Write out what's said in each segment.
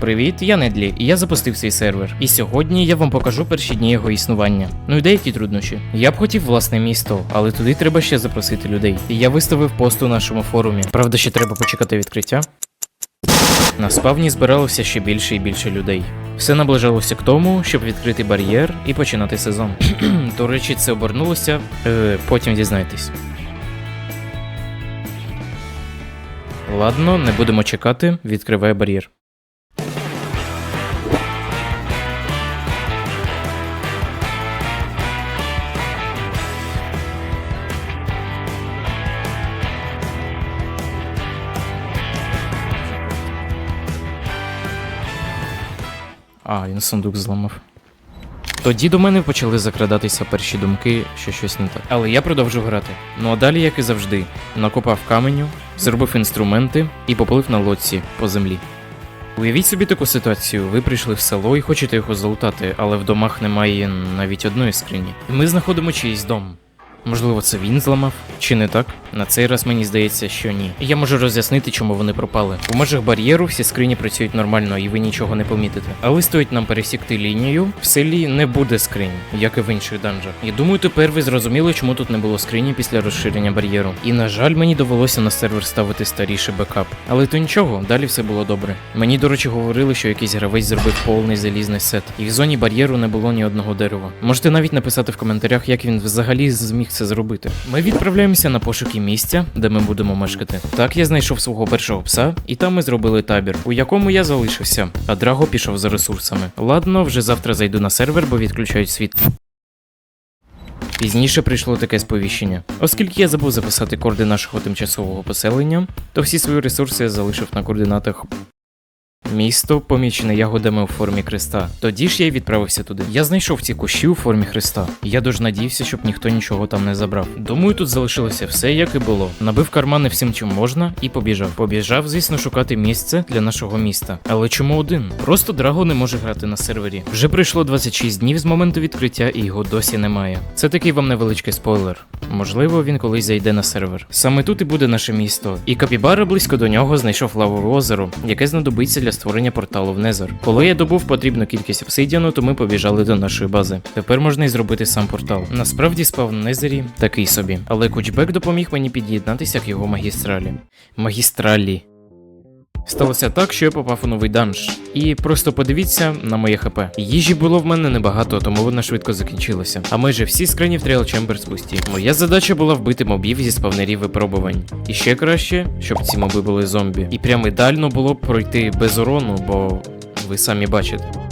Привіт, я Недлі, і я запустив свій сервер. І сьогодні я вам покажу перші дні його існування. Ну і деякі труднощі. Я б хотів власне місто, але туди треба ще запросити людей. І я виставив пост у нашому форумі. Правда, ще треба почекати відкриття. На спавні збиралося ще більше і більше людей. Все наближалося к тому, щоб відкрити бар'єр і починати сезон. До речі, це обернулося. Е, потім дізнаєтесь. Ладно, не будемо чекати, відкриває бар'єр. А, він сундук зламав. Тоді до мене почали закрадатися перші думки, що щось не так. Але я продовжив грати. Ну а далі, як і завжди, накопав каменю, зробив інструменти і поплив на лодці по землі. Уявіть собі таку ситуацію: ви прийшли в село і хочете його залутати, але в домах немає навіть одної скрині. І ми знаходимо чийсь дом. Можливо, це він зламав, чи не так? На цей раз мені здається, що ні. Я можу роз'яснити, чому вони пропали. У межах бар'єру всі скрині працюють нормально, і ви нічого не помітите. Але стоїть нам пересікти лінію, в селі не буде скринь, як і в інших данжах. І думаю, тепер ви зрозуміли, чому тут не було скрині після розширення бар'єру. І на жаль, мені довелося на сервер ставити старіший бекап. Але то нічого, далі все було добре. Мені, до речі, говорили, що якийсь гравець зробив повний залізний сет, і в зоні бар'єру не було ні одного дерева. Можете навіть написати в коментарях, як він взагалі зміг це зробити. Ми відправляємося на пошуки місця, де ми будемо мешкати. Так я знайшов свого першого пса, і там ми зробили табір, у якому я залишився, а Драго пішов за ресурсами. Ладно, вже завтра зайду на сервер, бо відключають світло. Пізніше прийшло таке сповіщення. Оскільки я забув записати коорди нашого тимчасового поселення, то всі свої ресурси я залишив на координатах Місто помічене ягодами у формі хреста. Тоді ж я й відправився туди. Я знайшов ці кущі у формі хреста. Я дуже надіявся, щоб ніхто нічого там не забрав. Думаю, тут залишилося все, як і було. Набив кармани всім, чим можна, і побіжав. Побіжав, звісно, шукати місце для нашого міста. Але чому один? Просто Драго не може грати на сервері. Вже пройшло 26 днів з моменту відкриття, і його досі немає. Це такий вам невеличкий спойлер. Можливо, він колись зайде на сервер. Саме тут і буде наше місто. І Капібара близько до нього знайшов лавове озеро, яке знадобиться для створення порталу в Незер. Коли я добув потрібну кількість обсидіану, то ми побіжали до нашої бази. Тепер можна і зробити сам портал. Насправді спав в Незері такий собі, але кучбек допоміг мені під'єднатися к його магістралі. Магістралі. Сталося так, що я попав у новий данж. І просто подивіться на моє хп. Їжі було в мене небагато, тому вона швидко закінчилася. А майже всі скрині в Trail Chambers пусті. Моя задача була вбити мобів зі спавнерів випробувань. І ще краще, щоб ці моби були зомбі. І прям ідеально було б пройти без урону, бо ви самі бачите.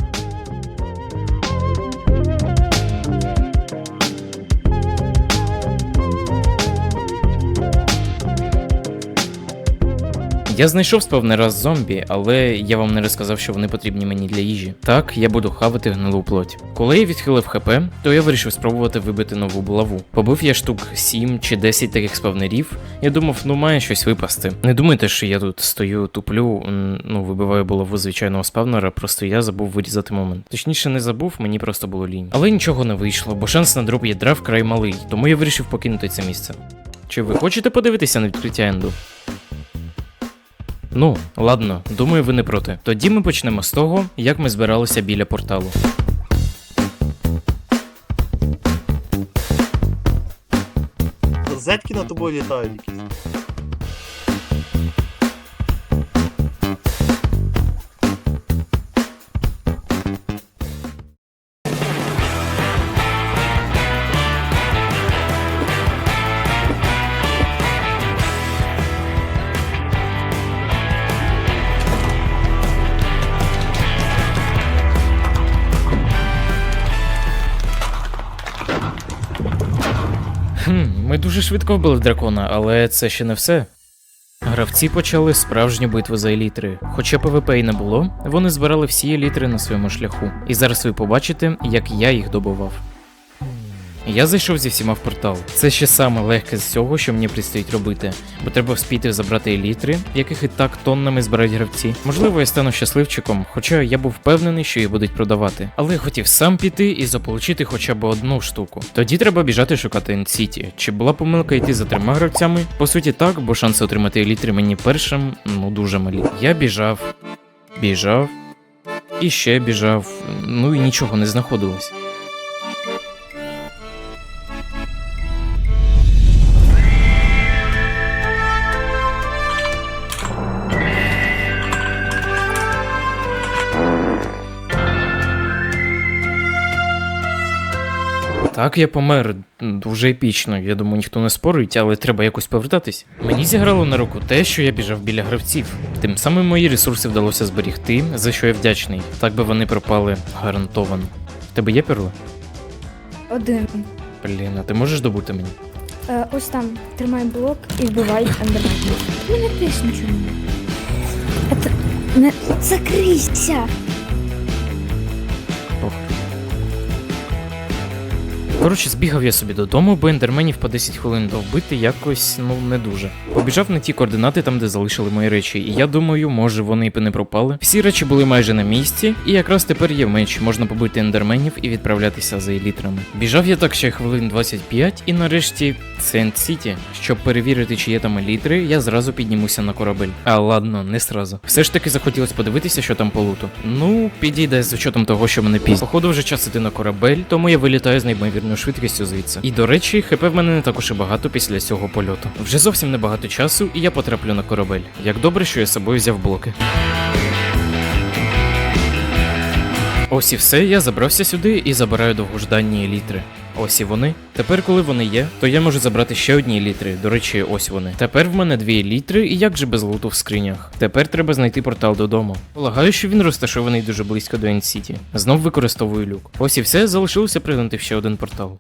Я знайшов спавнера з зомбі, але я вам не розказав, що вони потрібні мені для їжі. Так, я буду хавати гнилу плоть. Коли я відхилив ХП, то я вирішив спробувати вибити нову булаву. Побив я штук 7 чи 10 таких спавнерів. Я думав, ну має щось випасти. Не думайте, що я тут стою, туплю, ну вибиваю булаву звичайного спавнера, просто я забув вирізати момент. Точніше, не забув, мені просто було лінь. Але нічого не вийшло, бо шанс на дроп ядра вкрай малий, тому я вирішив покинути це місце. Чи ви хочете подивитися на відкриття енду? Ну, ладно, думаю, ви не проти. Тоді ми почнемо з того, як ми збиралися біля порталу. Зетки на тобою літають якісь. Дуже швидко вбили дракона, але це ще не все. Гравці почали справжню битву за елітри. Хоча ПВП і не було, вони збирали всі елітри на своєму шляху. І зараз ви побачите, як я їх добував. Я зайшов зі всіма в портал. Це ще саме легке з цього, що мені предстоїть робити, бо треба вспіти забрати елітри, яких і так тоннами збирають гравці. Можливо, я стану щасливчиком, хоча я був впевнений, що їх будуть продавати. Але я хотів сам піти і заполучити хоча б одну штуку. Тоді треба біжати шукати Енсіті. Чи була помилка йти за трьома гравцями? По суті, так, бо шанси отримати елітри мені першим ну дуже малі. Я біжав, біжав, і ще біжав, ну і нічого не знаходилось. Так, я помер дуже епічно. Я думаю, ніхто не спорить, але треба якось повертатись. Мені зіграло на руку те, що я біжав біля гравців. Тим самим мої ресурси вдалося зберігти, за що я вдячний. Так би вони пропали гарантовано. В тебе є перла? Один. Блін, а ти можеш добути мені? Е, ось там тримай блок і вбивай ендермен. У мене теж нічого. Це... Не... Закрийся! Коротше, збігав я собі додому, бо ендерменів по 10 хвилин довбити якось ну не дуже. Побіжав на ті координати, там де залишили мої речі, і я думаю, може вони і не пропали. Всі речі були майже на місці, і якраз тепер є меч, можна побити ендерменів і відправлятися за елітрами. Біжав я так ще хвилин 25, і нарешті Сент Сіті. Щоб перевірити, чи є там елітри, я зразу піднімуся на корабель. А ладно, не зразу. Все ж таки захотілося подивитися, що там по луту. Ну, підійде з учетом того, що мене пізно. Походу вже час іти на корабель, тому я вилітаю з неймовірною швидкістю звідси. І до речі, хп в мене не також і багато після цього польоту. Вже зовсім небагато часу, і я потраплю на корабель. Як добре, що я з собою взяв блоки. Ось і все, я забрався сюди і забираю довгожданні елітри. Ось і вони. Тепер, коли вони є, то я можу забрати ще одні літри. До речі, ось вони. Тепер в мене дві літри, і як же без луту в скринях. Тепер треба знайти портал додому. Полагаю, що він розташований дуже близько до Енсіті. Знов використовую люк. Ось і все, залишилося пригнути ще один портал.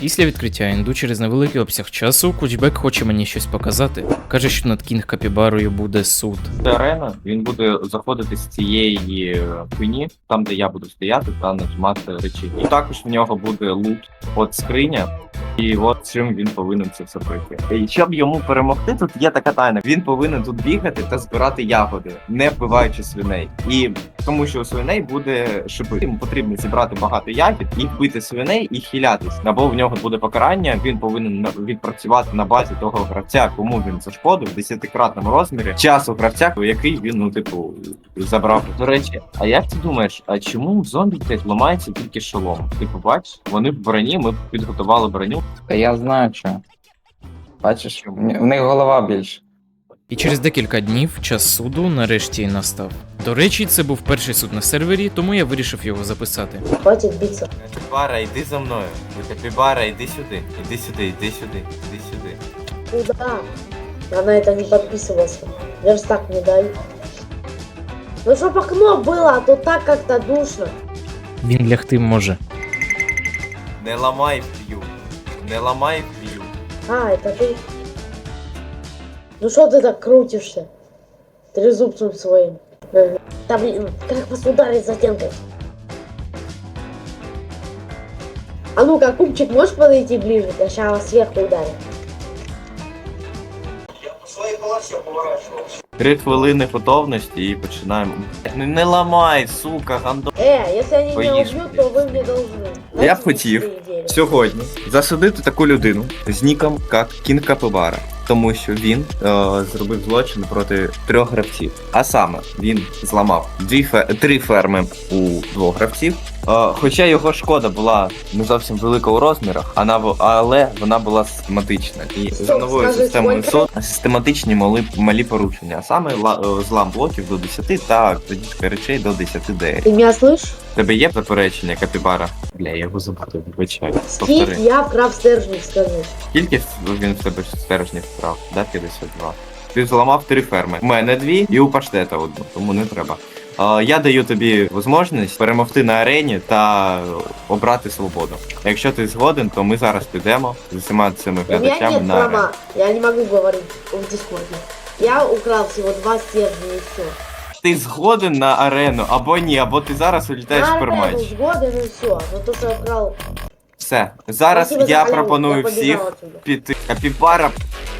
Після відкриття інду через невеликий обсяг часу Кучбек хоче мені щось показати. Каже, що над Кінг Капібарою буде суд. Це арена, він буде заходити з цієї е, хуйні, там де я буду стояти та нажимати речі. І також в нього буде лут, от скриня. І от чим він повинен це все пройти. І щоб йому перемогти, тут є така тайна. Він повинен тут бігати та збирати ягоди, не вбиваючи свиней. І тому що у свиней буде шипи. Йому потрібно зібрати багато ягід і вбити свиней і хилятись. Або в нього буде покарання. Він повинен відпрацювати на базі того гравця, кому він зашкодив в десятикратному розмірі часу гравця, який він ну типу забрав. До речі, а як ти думаєш, а чому зомбі блядь, ламається тільки шолом? Ти побачиш, вони в броні, ми підготували броню. Та я знаю, що. Бачиш, Чому? в в них голова більше. І через декілька днів час суду нарешті й настав. До речі, це був перший суд на сервері, тому я вирішив його записати. Хватит биться. Капібара, йди за мною. Капібара, йди сюди, іди сюди, іди сюди, іди сюди. Куда? Я на это не подписывался. Верстак не дай. Ну чтоб окно было, а то так как-то душно. Він лягти може. Не ламай п'ю. Не ламай п'ю. А, это ты? Ну что ты так крутишься? Трезубцем своим. Да как вас ударить затенкой? А ну-ка, кубчик, можешь подойти ближе? Я сейчас вас сверху ударю. Три хвилини готовності і починаємо. Не, не ламай, сука, гандо. Э, если они меня Поешь, убьют, блядь. то вы мне должны. Я Дайте б хотів мне свои деньги. сьогодні засудити таку людину з ніком як Кінг Капибара. Тому що він е, зробив злочин проти трьох гравців. А саме він зламав дві фе- три ферми у двох гравців. Хоча його шкода була не зовсім велика у розмірах, вона бу- але вона була систематична. І за новою системою? СОТ систематичні мали, малі порушення, а саме ла- е, злам блоків до 10 та крадіжка речей до 10 ДР. Ты меня слышишь? Тебе є заперечення, Капібара? Бля, я його забуду, вибачаю. Скільки я вкрав стержнів, скажи. Скільки він в тебе стержнів вкрав? Да, 52. Ти зламав три ферми. У мене дві і у паштета одну, тому не треба. А, я даю тобі можливість перемогти на арені та обрати свободу. Якщо ти згоден, то ми зараз підемо з усіма цими глядачами на арену. Я не могу говорить в дискорде. Я украл всего два стержня и все. Ти згоден на арену або ні, або ти зараз улітаєш в пермач. сгоден и все. Но то, что я украл... Все. Зараз Спасибо за я халяву, пропоную я побежал всіх отсюда. піти. Капібара.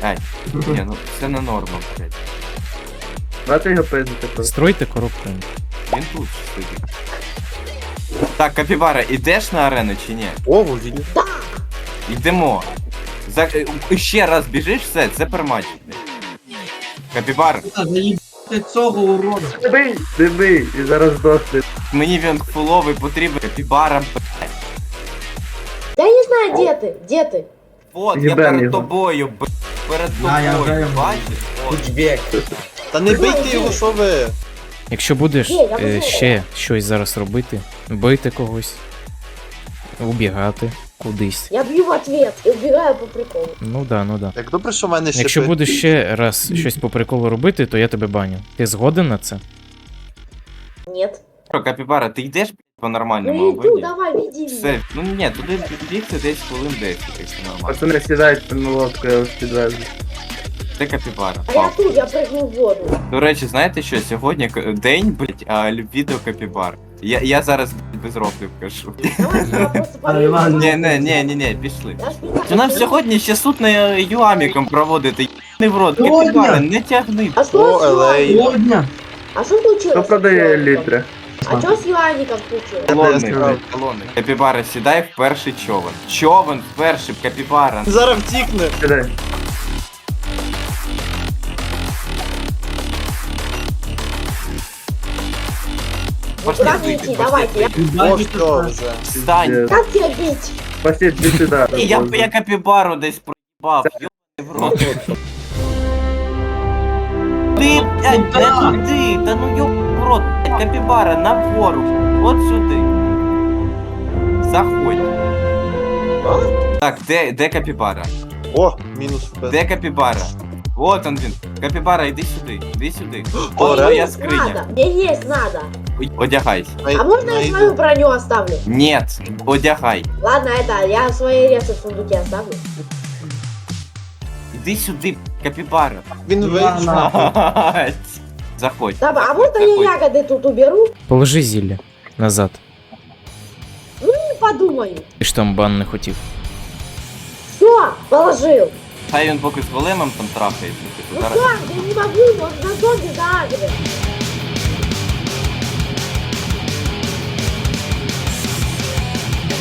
Ай, ні, ну це не норма, блядь. Стройте коробку. Він тут сидить. Так, Капібара, ідеш на арену чи ні? О, він. Йдемо. За... е, Ще раз біжиш, все, це пермач. Капібар, проти цього урода. Не бий, не бий, і зараз здохне. Мені він фуловий потрібен капібара. Я не знаю, где ты, где ты. Вот, я Їбем перед його. тобою, б... перед Да, я тобою, вже- бачиш? От. Та не бийте його, що ви? Якщо будеш Ні, е, ще щось зараз робити, бити когось, убігати кудись. Я бью в ответ и убегаю по приколу. Ну да, ну да. Як добре, що в мене ще Якщо будеш ще раз щось по приколу робити, то я тебе баню. Ти згоден на це? Нет. Що, капібара, ти йдеш по нормальному Ну вині? давай, веди меня. Все, ну ні, туди бігти десь хвилин 10, якщо нормально. Пацани, сідайте на лодку, я вас підвезу. Це капібара. А я тут, я прыгну в воду. До речі, знаєте що, сьогодні к- день, блять, а любві до капібар. Я, я зараз блядь, без рофлів кажу. Давай просто А. Ні, ні, ні, ні, ні, пішли. Я ж не Чи нам сьогодні ще суд на юаміком проводити? Не в рот, Сьогодні? капібара, не тягни. А что О, с Юаником? Сьогодні. А что случилось? Хто продає літри? А что с Юаником случилось? Колони, сказав. блядь, колони. Капібара, сідай в перший човен. Човен в перший, капібара. Зараз втікне. Сідай. Пошли Куда мне вийти, идти? пошли Давайте, я... вийти. О, що вже. Встань. Как тебя бить? Пошли, іди сюди. Ні, Я, я капібару десь проїбав. Йобаний в рот. Ти, блядь, не туди, та ну йоб в рот, блядь, капібара, нагору, от сюди. Заходь. Так, де, де капібара? О, мінус ФП. Де капібара? От он він. Капібара, йди сюди, йди сюди. О, О, реально? твоя Надо, скриня. мне есть надо. Ой, Одягайся. Най- А можно я найду. свою броню оставлю? Нет, одягай. Ладно, это, я свои ресы в сундуке оставлю. Іди сюди, капібара. Він вийшов. Ладно. Заходь. Да, а можно я Заходь. ягоды тут уберу? Положи зілля назад. Не подумаю. Ти ж там бан не хотів. Все, положил. Хай він поки з големом там трахається. Ну Типу, зараз. как, я не могу, он на зомби загреб.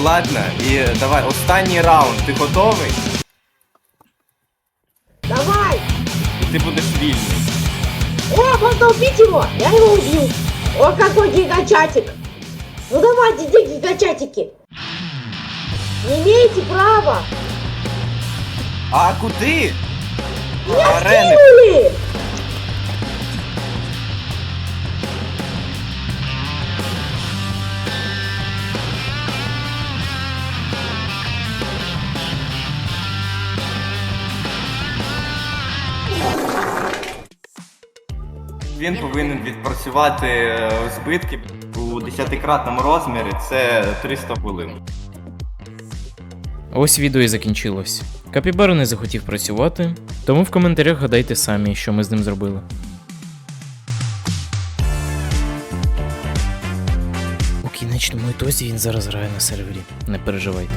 Ладно, і давай, останній раунд. Ти готовий? Давай. І ти будеш вільний. О, можно убить его. Я его убью. О, какой гигачатик. Ну давайте, где гигачатики? Не имеете права. А куди? Меня Арени. скинули. Він повинен відпрацювати е, збитки у 10-кратному розмірі. Це 300 хвилин. Ось відео і закінчилось. Капібара не захотів працювати, тому в коментарях гадайте самі, що ми з ним зробили. У кінечному ітозі він зараз грає на сервері. Не переживайте.